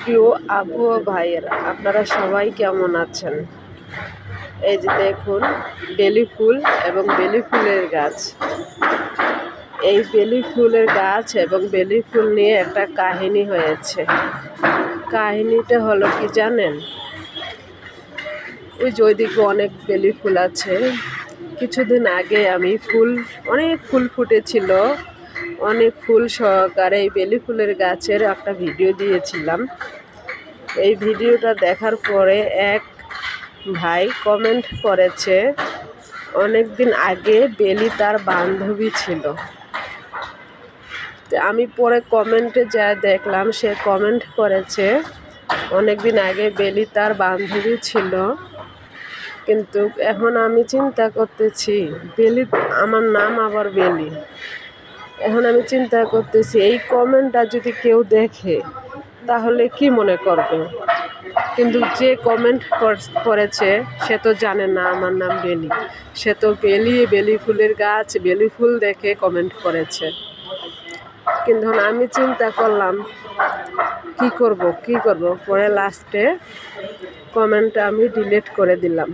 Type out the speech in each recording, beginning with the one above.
প্রিয় আবু ও ভাইয়েরা, আপনারা সবাই কেমন আছেন? এই যে দেখুন, বেলি ফুল এবং বেলি ফুলের গাছ। এই বেলি ফুলের গাছ এবং বেলি ফুল নিয়ে একটা কাহিনী হয়েছে। কাহিনীটা হলো কি জানেন? ওই যে ওইদিকে অনেক বেলি ফুল আছে। কিছুদিন আগে আমি ফুল, অনেক ফুল ফুটেছিল। অনেক ফুল সহকারে এই বেলি ফুলের গাছের একটা ভিডিও দিয়েছিলাম। এই ভিডিওটা দেখার পরে এক ভাই কমেন্ট করেছে অনেক দিন আগে বেলি তার বান্ধবী ছিল। আমি পরে কমেন্টে যা দেখলাম, সে কমেন্ট করেছে অনেক দিন আগে বেলি তার বান্ধবী ছিল, কিন্তু এখন আমি চিন্তা করতেছি, বেলি, আমার নাম আবার বেলি। এখন আমি চিন্তা করতেছি, এই কমেন্টটা যদি কেউ দেখে, তাহলে কি মনে করবে? কিন্তু যে কমেন্ট করেছে, সে তো জানে না আমার নাম বেলি। সে তো বেলি বেলি ফুলের গাছ, বেলি ফুল দেখে কমেন্ট করেছে। কিন্তু আমি চিন্তা করলাম, কি করব কি করব? পরে লাস্টে কমেন্টটা আমি ডিলিট করে দিলাম।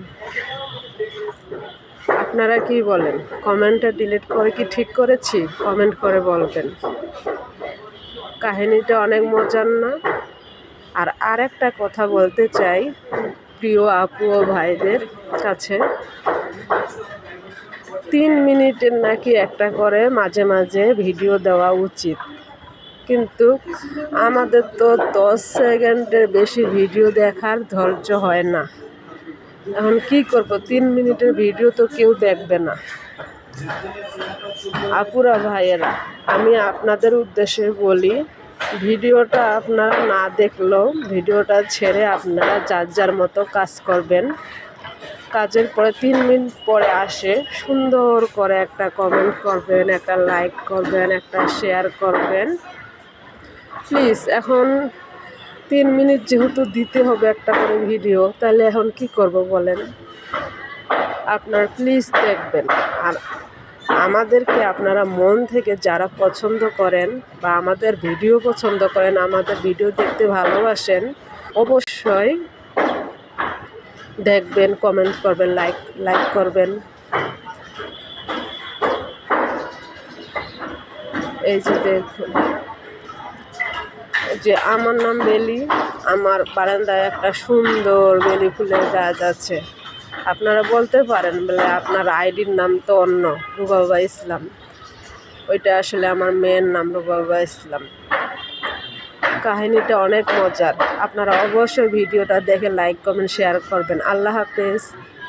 আপনারা কি বলেন? কমেন্টটা ডিলিট করে কি ঠিক করেছি? কমেন্ট করে বলবেন। কাহিনীটা অনেক মজার না? আর আরেকটা কথা বলতে চাই প্রিয় আপু ও ভাইদের কাছে। তিন মিনিটের নাকি একটা করে মাঝে মাঝে ভিডিও দেওয়া উচিত। কিন্তু আমাদের তো দশ সেকেন্ডের বেশি ভিডিও দেখার ধৈর্য হয় না। এখন কি করব? তিন মিনিটের ভিডিও তো কেউ দেখবে না। আপুরা, ভাইয়েরা, আমি আপনাদের উদ্দেশ্যে বলি, ভিডিওটা আপনারা না দেখলেও ভিডিওটা ছেড়ে আপনারা যার যার মতো কাজ করবেন। কাজের পরে তিন মিনিট পরে আসে, সুন্দর করে একটা কমেন্ট করবেন, একটা লাইক করবেন, একটা শেয়ার করবেন। প্লিজ এখন তিন মিনিট যেহেতু দিতে হবে একটা করে ভিডিও, তাহলে এখন কি করব বলেন? আপনার প্লিজ দেখবেন। আর আমাদেরকে আপনারা মন থেকে যারা পছন্দ করেন বা আমাদের ভিডিও পছন্দ করেন, আমাদের ভিডিও দেখতে ভালোবাসেন, অবশ্যই দেখবেন কমেন্ট করবেন লাইক লাইক করবেন। এই যে দেখুন। যে আমার নাম বেলি, আমার বারান্দায় একটা সুন্দর বেলি ফুলের গাছ আছে। আপনারা বলতে পারেন, বলে আপনার আইডির নাম তো অন্য, রুবাবা ইসলাম। ওইটা আসলে আমার মেয়ের নাম, রুবাবা ইসলাম। কাহিনীটা অনেক মজার। আপনারা অবশ্যই ভিডিওটা দেখে লাইক কমেন্ট শেয়ার করবেন। আল্লাহ হাফেজ।